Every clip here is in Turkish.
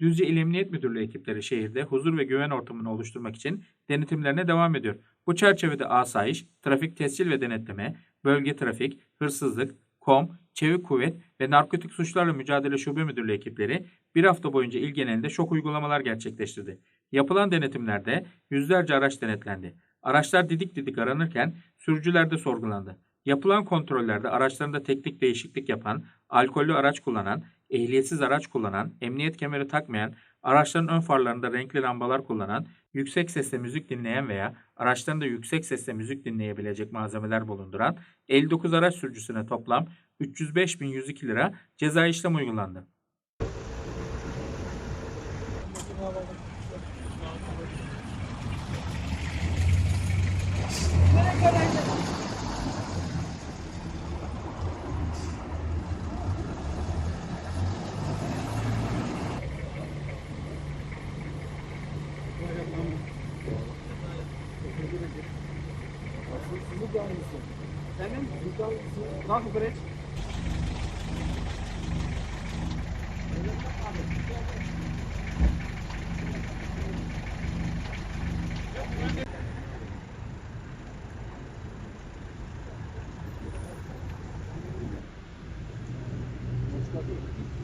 Düzce İl Emniyet Müdürlüğü ekipleri şehirde huzur ve güven ortamını oluşturmak için denetimlerine devam ediyor. Bu çerçevede asayiş, trafik tescil ve denetleme, bölge trafik, hırsızlık, KOM, çevik kuvvet ve narkotik suçlarla mücadele şube müdürlüğü ekipleri bir hafta boyunca il genelinde şok uygulamalar gerçekleştirdi. Yapılan denetimlerde yüzlerce araç denetlendi. Araçlar didik didik aranırken sürücüler de sorgulandı. Yapılan kontrollerde araçlarında teknik değişiklik yapan, alkollü araç kullanan, ehliyetsiz araç kullanan, emniyet kemeri takmayan, araçların ön farlarında renkli lambalar kullanan, yüksek sesle müzik dinleyen veya araçlarında yüksek sesle müzik dinleyebilecek malzemeler bulunduran 59 araç sürücüsüne toplam 305.102 lira ceza işlem uygulandı. Efendim? Nasıl süreç?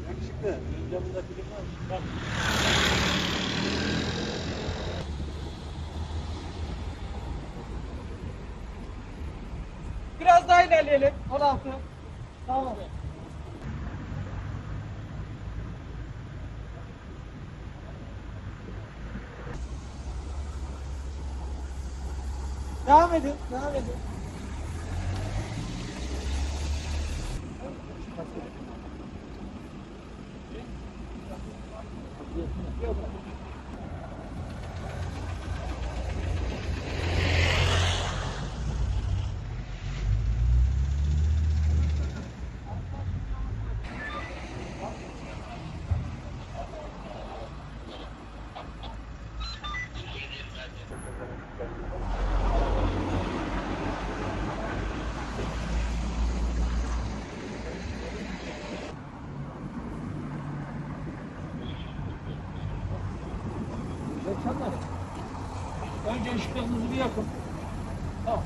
Yakışıklı. Camında film var. Bak. Biraz daha ilerleyelim. 16. Tamam. Devam edin. Devam edin. Yok. Reklamlar. Önce ışıklarınızı bir yakın. Tamam.